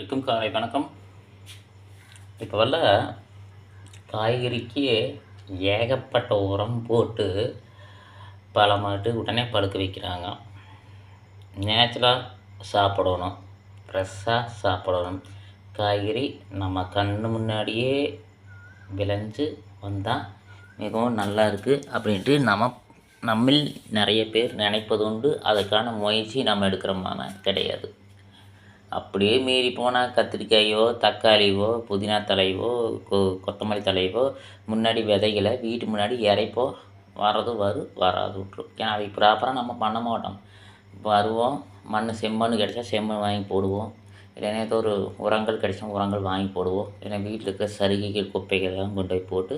இருக்கும். காலை வணக்கம். இப்போ வல்ல காய்கறிக்கு ஏகப்பட்ட உரம் போட்டு பல மாட்டு உடனே பழுக்க வைக்கிறாங்க. நேச்சுரலாக சாப்பிடணும். ஃப்ரெஷ்ஷாக சாப்பிடணும். காய்கறி நம்ம கண்ணு முன்னாடியே விளைஞ்சு வந்தால் மிகவும் நல்லா இருக்குது அப்படின்ட்டு நம்ம நம்மில் நிறைய பேர் நினைப்பது உண்டு. அதுக்கான முயற்சி நம்ம எடுக்கிறோமான கிடையாது. அப்படியே மீறி போனால் கத்திரிக்காயோ தக்காளியோ புதினா தலையோ கொ கொத்தமல்லி தலையவோ முன்னாடி விதைகளை வீட்டு முன்னாடி இறைப்போ வர்றது வரும் வராது விட்ரும் ஏன்னா அதை ப்ராப்பராக நம்ம பண்ண மாட்டோம். வருவோம் மண் செம்மண் கிடைச்சா செம்மண் வாங்கி போடுவோம். இல்லைன்னா ஏதோ ஒரு உரங்கள் கிடைச்சா உரங்கள் வாங்கி போடுவோம். இல்லைன்னா வீட்டில் இருக்கிற சருகைகள் குப்பைகள்லாம் கொண்டு போய் போட்டு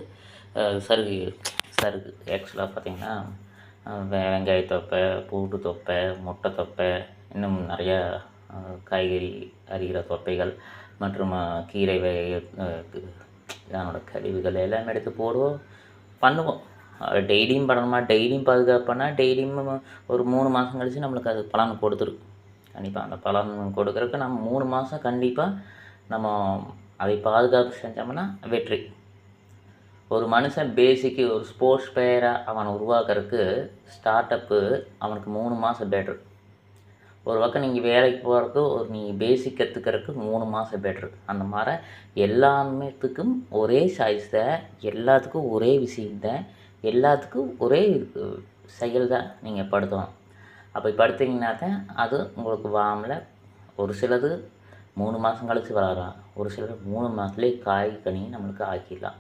சருகைகள் சருகு ஆக்சுவலாக பார்த்திங்கன்னா வெங்காய தொப்பை பூண்டு தொப்பை முட்டை தொப்பை இன்னும் நிறையா காய்கறி அரிகிற தொப்பைகள் மற்றும் கீரை வகை இதனோட கழிவுகள் எல்லாமே எடுத்து போடுவோம். பண்ணுவோம். டெய்லியும் பண்ணணுமா? டெய்லியும் பாதுகாப்புனா டெய்லியும் ஒரு மூணு மாதம் கழிச்சு நம்மளுக்கு அது பலன் கொடுத்துரும். கண்டிப்பாக அந்த பலன் கொடுக்குறதுக்கு நம்ம மூணு மாதம் கண்டிப்பாக நம்ம அதை பாதுகாப்பு செஞ்சோம்னா வெற்றி. ஒரு மனுஷன் பேசிக்கு ஒரு ஸ்போர்ட்ஸ் பிளேயராக அவனை உருவாக்குறதுக்கு ஸ்டார்ட் அப்பு அவனுக்கு மூணு மாதம் பெட்ரு ஒரு பக்கம் நீங்கள் வேலைக்கு போகிறதுக்கு ஒரு நீங்கள் பேசிக் கற்றுக்கிறதுக்கு மூணு மாதம் பெட்ரு அந்த மாதிரி எல்லாமேத்துக்கும் ஒரே சாய்ஸ் தான் எல்லாத்துக்கும் ஒரே விஷயம் தான் எல்லாத்துக்கும் ஒரே செயல் தான் நீங்கள் படுத்தணும். அப்படி படுத்திங்கன்னா தான் அது உங்களுக்கு வாமில் ஒரு சிலது மூணு மாதம் கழித்து வளரலாம். ஒரு சிலர் மூணு மாதத்துலேயே காய் கனி நம்மளுக்கு ஆக்கிடலாம்.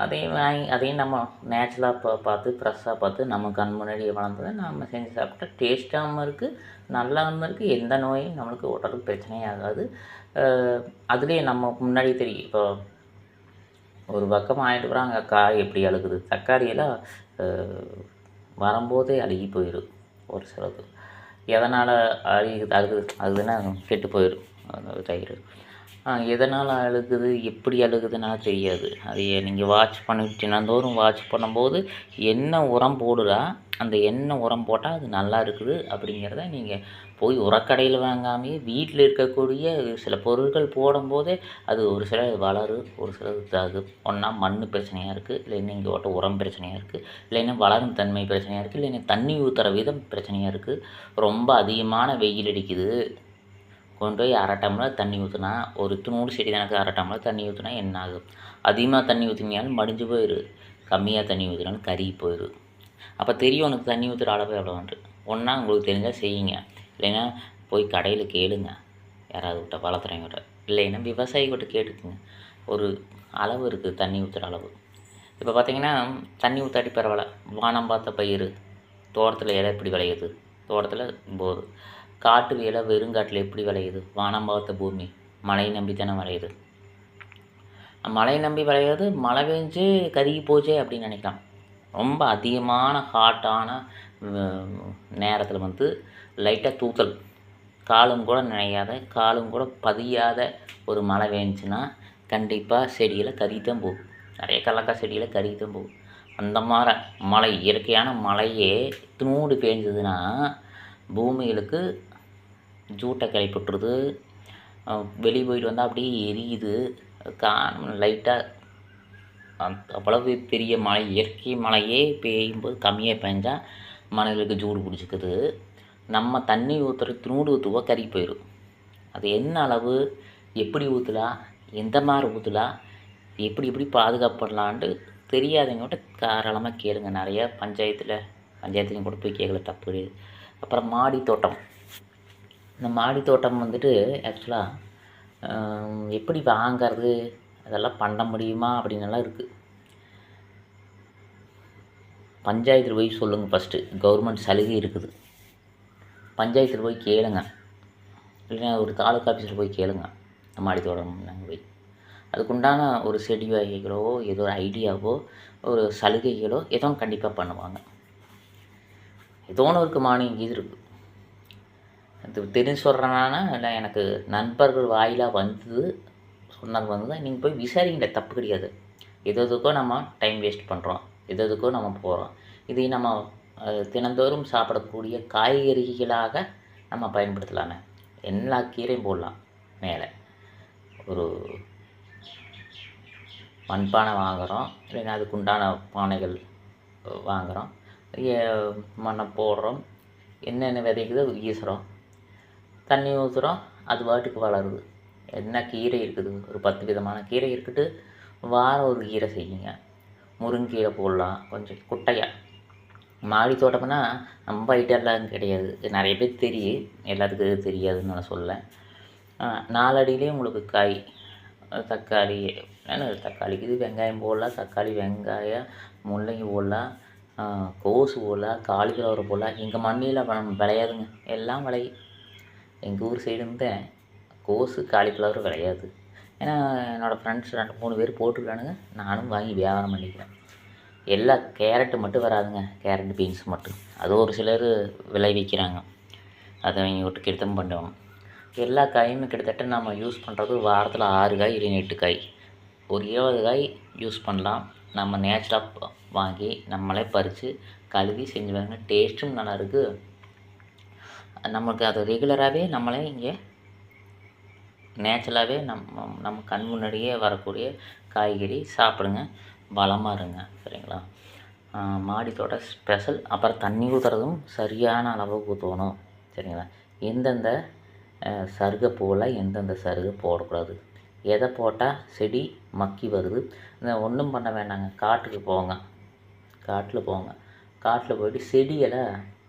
அதையும் வாங்கி அதையும் நம்ம நேச்சுரலாக பா பார்த்து ஃப்ரெஷ்ஷாக பார்த்து நம்ம கண் முன்னாடியே வளர்ந்ததை நம்ம செஞ்சு சாப்பிட்டா டேஸ்ட்டாகவும் இருக்குது நல்லாவும் இருக்குது எந்த நோயும் நம்மளுக்கு உடலுக்கு பிரச்சனையே ஆகாது. அதுலேயே நம்ம முன்னாடி தெரியும் இப்போ ஒரு பக்கம் ஆகிட்டு போகிறாங்க காய் எப்படி அழுகுது? தக்காளியெல்லாம் வரும்போதே அழுகி போயிடும் ஒரு சிலது. எதனால் அழுகுது அழுகுது அதுனா கெட்டு போயிடும் தயிர். எதனால் அழுகுது எப்படி அழுகுதுன்னா தெரியாது. அது நீங்கள் வாட்ச் பண்ணிட்டு தினந்தோறும் வாட்ச் பண்ணும்போது என்ன உரம் போடுறா அந்த என்ன உரம் போட்டால் அது நல்லா இருக்குது அப்படிங்கிறத நீங்கள் போய் உரக்கடையில் வாங்காமையே வீட்டில் இருக்கக்கூடிய சில பொருட்கள் போடும்போதே அது ஒரு சில வளரும் ஒரு சில இதாகு. ஒன்றா மண் பிரச்சனையாக இருக்குது இல்லைன்னா இங்கே ஓட்ட உரம் பிரச்சனையாக இருக்குது இல்லைன்னா வளரும் தன்மை பிரச்சனையாக இருக்குது இல்லைன்னா தண்ணி ஊற்றுற விதம் பிரச்சனையாக இருக்குது ரொம்ப அதிகமான வெயில் அடிக்குது. கொண்டு போய் அரை டம்ளர் தண்ணி ஊற்றினா ஒரு துணூறு செடி எனக்கு அரை டம்ளர் தண்ணி ஊற்றினா என்ன ஆகும்? அதிகமாக தண்ணி ஊற்றினாலும் மடிஞ்சு போயிடு கம்மியாக தண்ணி ஊற்றினாலும் கருகி போயிடு அப்போ தெரியும் உனக்கு தண்ணி ஊற்றுற அளவு எவ்வளோன்ட்டு ஒன்றா உங்களுக்கு தெரிஞ்சால் செய்யுங்க. இல்லைன்னா போய் கடையில் கேளுங்க. யாராவது விட்ட வளர்த்துறவங்க இல்லைன்னா விவசாயி கிட்ட கேட்டுக்குங்க. ஒரு அளவு இருக்குது தண்ணி ஊற்றுற அளவு. இப்போ பார்த்தீங்கன்னா தண்ணி ஊற்றாட்டி பரவாயில்ல. வானம் பார்த்த பயிர் தோட்டத்தில் இலை எப்படி விளையுது? தோட்டத்தில் போர். காட்டு வேலை வெறுங்காட்டில் எப்படி விளையுது? வானம் பார்த்த பூமி. மழை நம்பி தானே விளையுது. மழை நம்பி விளையாது மழை பெஞ்சு கருகி போச்சே அப்படின்னு நினைக்கலாம். ரொம்ப அதிகமான ஹாட்டான நேரத்தில் வந்து லைட்டாக தூத்தல் காலும் கூட நினையாத காலும் கூட பதியாத ஒரு மழை வேணுச்சுன்னா கண்டிப்பாக செடியில் கருகித்தான் போகும். நிறைய கல்லக்காய் செடியில் கருகித்தான் போகும். அந்த மாதிரி மழை இயற்கையான மழையே துணூடு பேஞ்சதுன்னா பூமிகளுக்கு ஜூட்டை கிளப்பிட்டுருது வெளியே போயிட்டு வந்தால் அப்படியே எரியுது. கா லைட்டாக அந்த அவ்வளவு பெரிய மழை இயற்கை மழையே பெய்யும்போது கம்மியாக பெஞ்சால் மலைகளுக்கு ஜூடு பிடிச்சிக்குது. நம்ம தண்ணி ஊற்றுற திருநூடு ஊற்றுவோம் கறி போயிடும் அது என்ன அளவு? எப்படி ஊற்றலாம் எந்த மாதிரி ஊற்றலாம் எப்படி எப்படி பாதுகாப்படலான்ட்டு தெரியாதவங்ககிட்ட தாராளமாக கேளுங்க. நிறையா பஞ்சாயத்தில் பஞ்சாயத்துலையும் கூட போய் கேட்கல தப்பு கிடையாது. அப்புறம் மாடி தோட்டம் இந்த மாடி தோட்டம் வந்துட்டு ஆக்சுவலாக எப்படி வாங்கிறது அதெல்லாம் பண்ண முடியுமா அப்படின்னெல்லாம் இருக்குது பஞ்சாயத்தில் போய் சொல்லுங்கள் ஃபஸ்ட்டு கவர்மெண்ட் சலுகை இருக்குது. பஞ்சாயத்தில் போய் கேளுங்க. இல்லைன்னா ஒரு தாலுக்கா ஆஃபீஸில் போய் கேளுங்க. மாடி தோட்டம் நாங்கள் போய். அதுக்குண்டான ஒரு செடி வகைகளோ ஏதோ ஒரு ஐடியாவோ ஒரு சலுகைகளோ எதுவும் கண்டிப்பாக பண்ணுவாங்க. ஏதோ ஒன்று இருக்குது மானியம் இது இருக்குது அது தெரிஞ்சு சொல்கிறேன்னா இல்லை எனக்கு நண்பர்கள் வாயிலாக வந்தது சொன்னது வந்து நீங்கள் போய் விசாரிங்கள தப்பு கிடையாது. எது எதுக்கோ நம்ம டைம் வேஸ்ட் பண்ணுறோம் எது எதுக்கோ நம்ம போகிறோம் இதை நம்ம தினந்தோறும் சாப்பிடக்கூடிய காய்கறிகளாக நம்ம பயன்படுத்தலாமே எல்லா கீரையும் போடலாம் மேலே. ஒரு மண்பானை வாங்குகிறோம் இல்லைன்னா அதுக்குண்டான பானைகள் வாங்குகிறோம் ஏ- மண்ணை போடுறோம். என்னென்ன விதைக்குதோ ஈசுகிறோம் தண்ணி ஊற்றுறோம் அது பாட்டுக்கு வளருது. என்ன கீரை இருக்குது? ஒரு பத்து விதமான கீரை இருக்குது. வாரம் ஒரு கீரை செய்யுங்க. முருங்கீரை போடலாம் கொஞ்சம் குட்டையாக மாடி தோட்டம்னா நம்ம ஐட்டம்லாம் கிடையாது. நிறைய பேர் தெரியும். எல்லாத்துக்கும் தெரியாதுன்னு நான் சொல்ல நாலடியிலே உங்களுக்கு காய் தக்காளி என்ன தக்காளிக்கு? இது வெங்காயம் போடலாம் தக்காளி வெங்காயம் முள்ளங்கி போடலாம் கோசு போடலாம் காலிஃப்ளவர் போடலாம். எங்கள் மண்ணில் விளையாதுங்க. எல்லாம் விளையும். எங்கள் ஊர் சைடு வந்து கோஸு காலிஃப்ளவர் விளையாது ஏன்னா என்னோடய ஃப்ரெண்ட்ஸ் ரெண்டு மூணு பேர் போட்டுருக்கானுங்க. நானும் வாங்கி வியாபாரம் பண்ணிக்கிறேன். எல்லா கேரட்டு மட்டும் வராதுங்க. கேரட் பீன்ஸ் மட்டும். அது ஒரு சிலர் விளைவிக்கிறாங்க. அதை அவங்க விட்டு கிட்டத்தம் பண்ணுவோம் எல்லா காயுமே கிட்டத்தட்ட நம்ம யூஸ் பண்ணுறது வாரத்தில் ஆறு காய் இல்லை எட்டு காய். ஒரு இருபது காய் யூஸ் பண்ணலாம். நம்ம நேச்சுரலாக வாங்கி நம்மளே பறித்து கழுவி செஞ்சு பாருங்க. டேஸ்ட்டும் நல்லாயிருக்கு நமக்கு அது ரெகுலராகவே நம்மளே இங்கே நேச்சுரலாகவே நம்ம நம்ம கண் முன்னாடியே வரக்கூடிய காய்கறி சாப்பிடுங்க. பலமாக இருங்க. சரிங்களா? மாடித்தோட ஸ்பெஷல் அப்புறம் தண்ணி ஊற்றுறதும் சரியான அளவுக்கு ஊற்றணும் சரிங்களா? எந்தெந்த ஆஹ் சருகை எந்தெந்த சருகை போடக்கூடாது. எதை போட்டால் செடி மக்கி வருது? இந்த ஒன்றும் பண்ண வேண்டாங்க. காட்டுக்கு போங்க. காட்டில் போங்க. காட்டில் போயிட்டு செடிகளை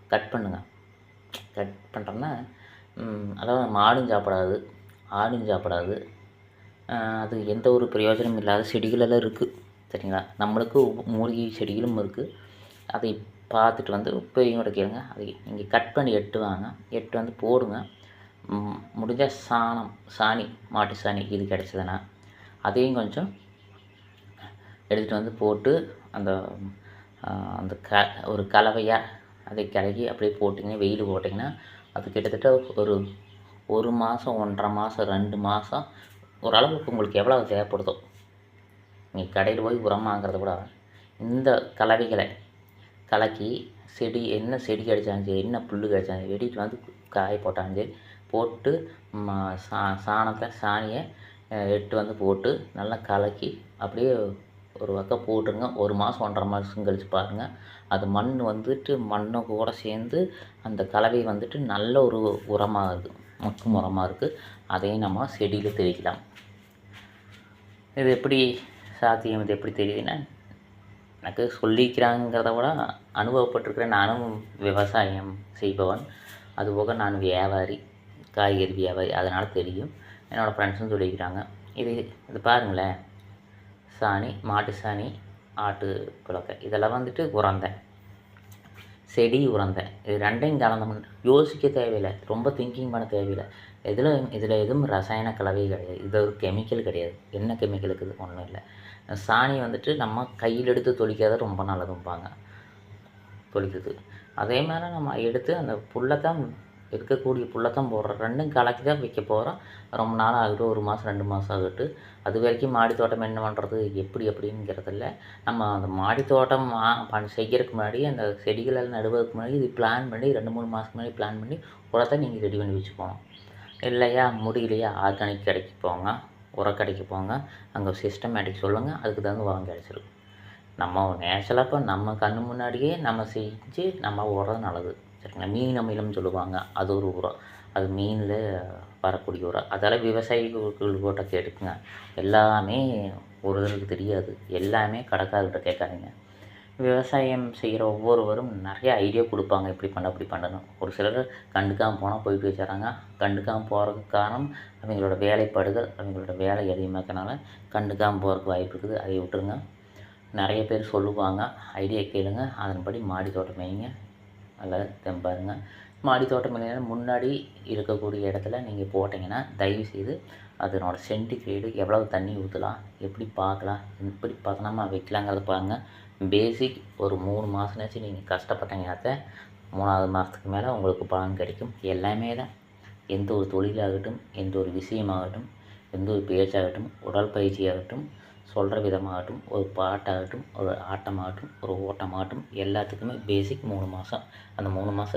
கட் பண்ணுங்கள் கட் பண்ணுறோன்னா அதாவது மாடும் சாப்பிடாது ஆடும் சாப்பிடாது. அது எந்த ஒரு பிரயோஜனமும் இல்லாத செடிகளெல்லாம் இருக்குது சரிங்களா? நம்மளுக்கு மூலிகை செடிகளும் இருக்குது அதை பார்த்துட்டு வந்து பெரியவங்கள்ட்ட கேளுங்க. அதை நீங்கள் கட் பண்ணி எட்டு வாங்க. எட்டு வந்து போடுங்க. முடிஞ்சால் சாணம் சாணி மாட்டு சாணி இது கிடச்சதுன்னா அதையும் கொஞ்சம் எடுத்துகிட்டு வந்து போட்டு அந்த அந்த க ஒரு கலவையாக அதை கலக்கி அப்படியே போட்டிங்கன்னா வெயில் போட்டிங்கன்னா அது கிட்டத்தட்ட ஒரு ஒரு மாதம் ஒன்றரை மாதம் ரெண்டு மாதம் ஓரளவுக்கு உங்களுக்கு எவ்வளோ தேவைப்படுதோ. நீங்கள் கடையில் போய் உரம் வாங்குறத விட இந்த கலவைகளை கலக்கி செடி என்ன செடி கிடைச்சாலும் சரி என்ன புல் கிடைச்சாலும் வெடிட்டு வந்து காய போட்டாலும் சரி போட்டு சா சாணத்தை சாணியை எட்டு வந்து போட்டு நல்லா கலக்கி அப்படியே ஒரு பக்கம் போட்டுருங்க. ஒரு மாதம் ஒன்றரை மாதம் கழிச்சு பாருங்கள் அது மண் வந்துட்டு மண்ணு கூட சேர்ந்து அந்த கலவை வந்துட்டு நல்ல ஒரு உரமாக இருக்குது மக்கும் உரமாக இருக்குது அதையும் நம்ம செடியில் தெளிக்கலாம். இது எப்படி சாத்தியம்? இது எப்படி தெரியுதுன்னா எனக்கு சொல்லிக்கிறாங்கிறத விட அனுபவப்பட்டிருக்கிறேன் நானும் விவசாயம் செய்பவன். அதுபோக நான் வியாபாரி காய்கறி வியாபாரி. அதனால் தெரியும். என்னோடய ஃப்ரெண்ட்ஸும் சொல்லிக்கிறாங்க. இது இது பாருங்களேன். சாணி மாட்டு சாணி ஆட்டு புழக்கை. இதெல்லாம் வந்துட்டு உரந்தேன் செடி உரந்தேன் இது ரெண்டையும் கலந்து யோசிக்க தேவையில்லை. ரொம்ப திங்கிங் பண்ண தேவையில்லை. இதில் இதில் எதுவும் ரசாயன கலவை கிடையாது. இது ஒரு கெமிக்கல் கிடையாது. என்ன கெமிக்கல் இருக்குது ஒன்றும் இல்லை. சாணி வந்துட்டு நம்ம கையில் எடுத்து தொளிக்காத ரொம்ப நல்லதும்பாங்க. தொளிக்குது அதே மாதிரி நம்ம எடுத்து அந்த புல்லை தான் இருக்கக்கூடிய புல்லைத்தான் போடுறோம் ரெண்டும் கலக்கி தான் வைக்க போகிறோம் ரொம்ப நாள் ஆகட்டும் ஒரு மாதம் ரெண்டு மாதம் ஆகட்டும். அது வரைக்கும் மாடி தோட்டம் என்ன பண்ணுறது எப்படி அப்படிங்கிறதில்ல நம்ம அந்த மாடி தோட்டம் வா செய்கிறதுக்கு முன்னாடி அந்த செடிகளெல்லாம் நடுவதற்கு முன்னாடி இது பிளான் பண்ணி ரெண்டு மூணு மாதத்துக்கு முன்னாடி பிளான் பண்ணி உரத்தை நீங்கள் ரெடி பண்ணி வச்சுக்கணும் இல்லையா முடியலையா ஆர்கானிக் கடைக்கு போங்க உரக்கடைக்கு போங்க அங்கே சிஸ்டமேட்டிக் சொல்லுங்கள் அதுக்கு தகுந்த உரம் கிடச்சிரும். நம்ம நேச்சுரலாக இப்போ நம்ம கண்ணு முன்னாடியே நம்ம செஞ்சு நம்ம உரம் நல்லது. சரிங்களா? மீன் அமிலம் சொல்லுவாங்க. அது ஒரு உரம். அது மீனில் வரக்கூடிய உரம். அதால் விவசாயிகள் போட்ட கேட்டுக்குங்க. எல்லாமே ஒருத்தருக்கு தெரியாது. எல்லாமே கடைக்காரர்கிட்ட கேட்காதீங்க. விவசாயம் செய்கிற ஒவ்வொருவரும் நிறைய ஐடியா கொடுப்பாங்க. இப்படி பண்ண அப்படி பண்ணணும் ஒரு சிலர் கண்டுக்காமல் போனால் போயிட்டு வச்சுறாங்க. கண்டுக்காமல் போகிறதுக்கு காரணம் அவங்களோட வேலைப்பாடுகள் அவங்களோட வேலை அதிகமாக்கனால கண்டுக்காமல் போகிறதுக்கு வாய்ப்பு இருக்குது. அதை விட்டுருங்க. நிறைய பேர் சொல்லுவாங்க. ஐடியா கேளுங்க. அதன்படி மாடி தோட்டம் வைங்க. நல்லா தெம்பாருங்க மாடி தோட்டம் இல்லைன்னா முன்னாடி இருக்கக்கூடிய இடத்துல நீங்கள் போட்டிங்கன்னா தயவு செய்து அதனோட சென்டிகிரேடு எவ்வளவு தண்ணி ஊற்றலாம் எப்படி பார்க்கலாம் எப்படி பதனமாக வைக்கலாங்கிறத பாருங்கள் பேசிக் ஒரு மூணு மாதம்னாச்சும் நீங்கள் கஷ்டப்பட்டீங்கன்னாத்த மூணாவது மாதத்துக்கு மேலே உங்களுக்கு பலன் கிடைக்கும். எல்லாமே தான். எந்த ஒரு தொழிலாகட்டும் எந்த ஒரு விஷயமாகட்டும் எந்த ஒரு பேச்சாகட்டும் உடற்பயிற்சியாகட்டும் சொல்கிற விதமாகட்டும் ஒரு பாட்டாகட்டும் ஒரு ஆட்டமாகட்டும் ஒரு ஓட்டமாகட்டும் எல்லாத்துக்குமே பேசிக் மூணு மாதம் அந்த மூணு மாதம்